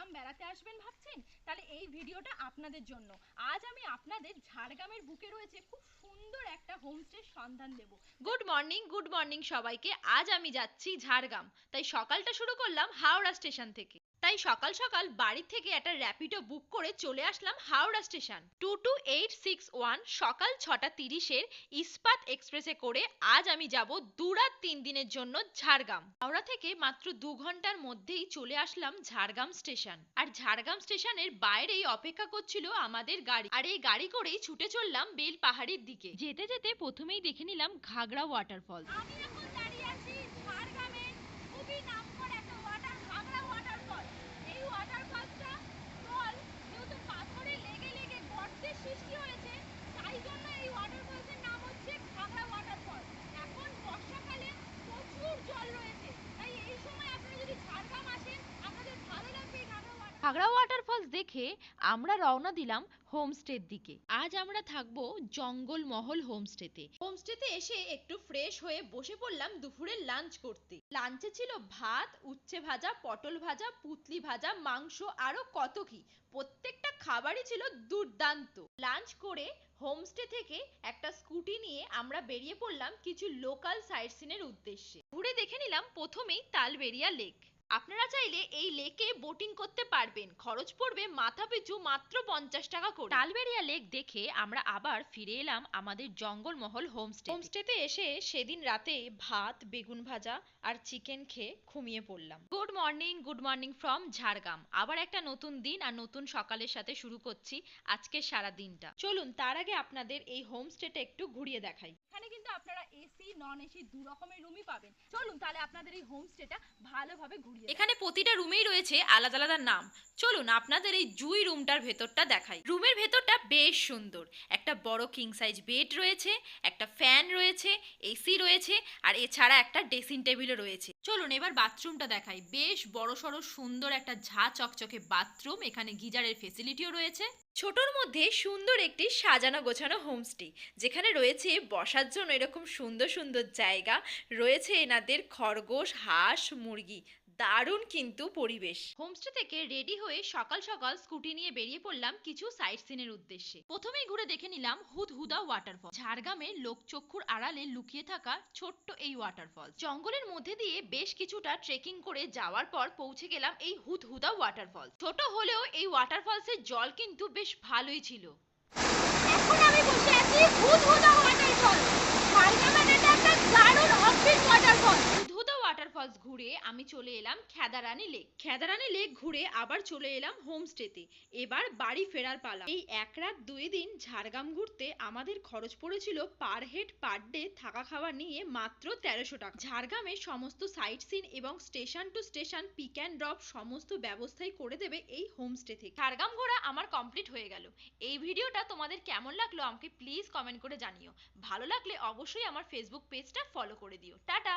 ঝাড়গ্রাম বেড়াতে আসবেন ভাবছেন? তাহলে এই ভিডিওটা আপনাদের জন্য। আজ আমি আপনাদের ঝাড়গ্রামের বুকে রয়েছে খুব একটা হোমস্টের সন্ধান দেব। গুড মর্নিং গুড মর্নিং সবাইকে। আজ আমি যাচ্ছি ঝাড়গ্রাম। তাই সকালটা শুরু করলাম হাওড়া স্টেশন থেকে। তাই সকাল সকাল বাড়ি থেকে একটা র্যাপিডো বুক করে চলে আসলাম Howrah station. Two two eight six one সকাল ছটা তিরিশের ইস্পাত এক্সপ্রেসে করে আজ আমি যাব দুরাত তিন দিনের জন্য ঝাড়গ্রাম। হাওড়া থেকে মাত্র দু ঘণ্টার মধ্যেই চলে আসলাম ঝাড়গ্রাম স্টেশন। আর ঝাড়গ্রাম স্টেশনের বাইরেই অপেক্ষা করছিল আমাদের গাড়ি। আর এই গাড়ি করেই ছুটে চললাম বেল পাহাড়ির দিকে। যেতে যেতে প্রথমেই দেখে নিলাম ঘাগড়া ওয়াটারফল আমি এখন দাঁড়িয়ে আছি ঝাড়গ্রামের খুবই একটা ওয়াটার ঘাগড়া ওয়াটারফল এই ওয়াটারফলটা জল যেহেতু পাথরে লেগে লেগে গর্তের সৃষ্টি হয়েছে তাই জন্য এই ওয়াটারফলসের নাম হচ্ছে ঘাগড়া ওয়াটারফল এখন বর্ষাকালে প্রচুর জল রয়েছে তাই এই সময় আপনারা যদি ঝাড়গ্রাম আসেন আপনাদের ভালো লাগবে এই ঘাগড়া ওয়াটার ঘাগড়া ওয়াটারফলস দেখে আমরা রওনা দিলাম হোমস্টের দিকে। আজ আমরা থাকব জঙ্গল মহল হোমস্টেতে হোমস্টেতে এসে একটু ফ্রেশ হয়ে বসে পড়লাম দুপুরের লাঞ্চ করতে। লাঞ্চে ছিল ভাত, উচ্ছে ভাজা, পটল ভাজা, পুতলি ভাজা, মাংস, আরও কত কি। প্রত্যেকটা খাবারই ছিল দুর্দান্ত। লাঞ্চ করে হোমস্টে থেকে একটা স্কুটি নিয়ে আমরা বেরিয়ে পড়লাম কিছু লোকাল সাইট সিনের উদ্দেশ্যে। ঘুরে দেখে নিলাম প্রথমেই তালবেরিয়া লেক আপনারা চাইলে এই লেকে বোটিং করতে পারবেন। খরচ পড়বে মাথা পিছু মাত্র পঞ্চাশ টাকা করে। তালবেরিয়া লেক দেখে আমরা আবার ফিরে এলাম আমাদের জঙ্গলমহল হোমস্টে হোমস্টেতে এসে সেদিন রাতে ভাত, বেগুন ভাজা আর চিকেন খেয়ে ঘুমিয়ে পড়লাম। Good morning good morning from Jhargram. আবার একটা নতুন দিন আর নতুন সকালের সাথে শুরু করছি আজকে সারা দিনটা। চলুন, তার আগে আপনাদের এই হোমস্টেটা একটু ঘুরিয়ে দেখাই। এখানে কিন্তু আপনারা এসি নন এসি দু রকমের রুমই পাবেন। চলুন, তাহলে আপনাদের এই হোমস্টেটা ভালোভাবে ঘুরিয়ে। এখানে প্রতিটা রুমেই রয়েছে আলাদা আলাদা নাম। চলুন আপনাদের এই জুই রুমটার ভেতরটা দেখাই। রুমের ভেতরটা বেশ সুন্দর। একটা বড় কিং সাইজ বেড রয়েছে, একটা ফ্যান রয়েছে এসি রয়েছে, আর এছাড়া একটা ড্রেসিং টেবিলও রয়েছে। চলুন এবার বাথরুমটা দেখাই। বেশ বড় সড়ো সুন্দর একটা ঝা চকচকে বাথরুম এখানে গিজারের ফেসিলিটিও রয়েছে। ছোটর মধ্যে সুন্দর একটি সাজানো গোছানো হোমস্টে যেখানে রয়েছে বসার জন্য এরকম সুন্দর সুন্দর জায়গা, রয়েছে এনাদের খরগোশ, হাঁস, মুরগি। দারুণ কিন্তু পরিবেশ। হোমস্টে থেকে রেডি হয়ে সকাল সকাল স্কুটি নিয়ে বেরিয়ে পড়লাম কিছু সাইট সিনের উদ্দেশ্যে। প্রথমেই ঘুরে দেখে নিলাম হুদহুদা ওয়াটারফল ঝাড়গ্রামের লোকচক্ষুর আড়ালে লুকিয়ে থাকা ছোট্ট এই ওয়াটারফল জঙ্গলের মধ্যে দিয়ে বেশ কিছুটা ট্রেকিং করে যাওয়ার পর পৌঁছে গেলাম এই হুদহুদা ওয়াটারফল ছোট হলেও এই ওয়াটারফলসের জল কিন্তু বেশ ভালোই ছিল। এখন আমি বসে আছি ভূতভূতা ওয়াটারফল ঝাড়গ্রামের এটা একটা দারুণ অফবিট ওয়াটারফল উদ্ভুত ওয়াটারফলস ঘুরে আমি চলে এলাম খেদারানি লেক। খেদারানি লেক ঘুরে আবার চলে এলাম হোমস্টেতে। এবার বাড়ি ফেরার পালা। এই এক রাত দুই দিন ঝাড়গ্রাম ঘুরতে আমাদের খরচ পড়েছিল পার হেড পার ডে থাকা খাওয়া নিয়ে মাত্র তেরোশো টাকা। ঝাড়গ্রামের সমস্ত সাইট সিন এবং station to station pick and drop সমস্ত ব্যবস্থাই করে দেবে এই হোমস্টে থেকে। ঝাড়গ্রাম ঘোরা আমার কমপ্লিট হয়ে গেল। এই ভিডিওটা তোমাদের কেমন লাগল আমাকে প্লিজ কমেন্ট করে জানিও। ভালো লাগলে অবশ্যই আমার ফেসবুক পেজটা ফলো করে দিও। টাটা!